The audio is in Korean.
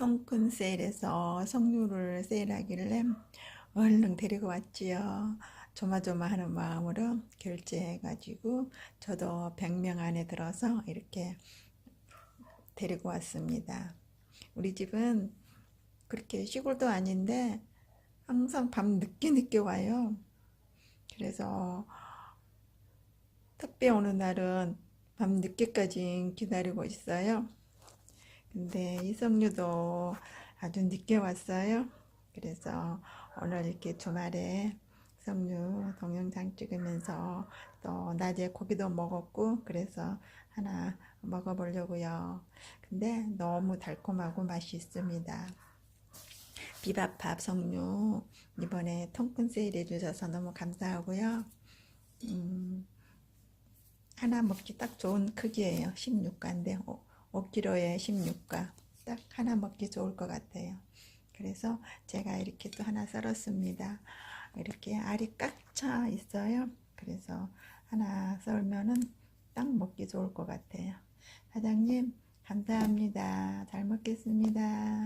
통큰 세일에서 석류를 세일하길래 얼른 데리고 왔지요. 조마조마하는 마음으로 결제해가지고 저도 100명 안에 들어서 이렇게 데리고 왔습니다. 우리 집은 그렇게 시골도 아닌데 항상 밤 늦게 늦게 와요. 그래서 택배 오는 날은 밤 늦게까지 기다리고 있어요. 근데 이성류도 아주 늦게 왔어요. 그래서 오늘 이렇게 주말에 성류 동영상 찍으면서 또 낮에 고기도 먹었고 그래서 하나 먹어보려고요. 근데 너무 달콤하고 맛있습니다. 비밥밥 성류 이번에 통큰 세일 해주셔서 너무 감사하고요. 음, 하나 먹기 딱 좋은 크기예요. 16가인데 5kg에 16가 딱 하나 먹기 좋을 것 같아요. 그래서 제가 이렇게 또 하나 썰었습니다. 이렇게 알이 꽉 차 있어요. 그래서 하나 썰면은 딱 먹기 좋을 것 같아요. 사장님 감사합니다. 잘 먹겠습니다.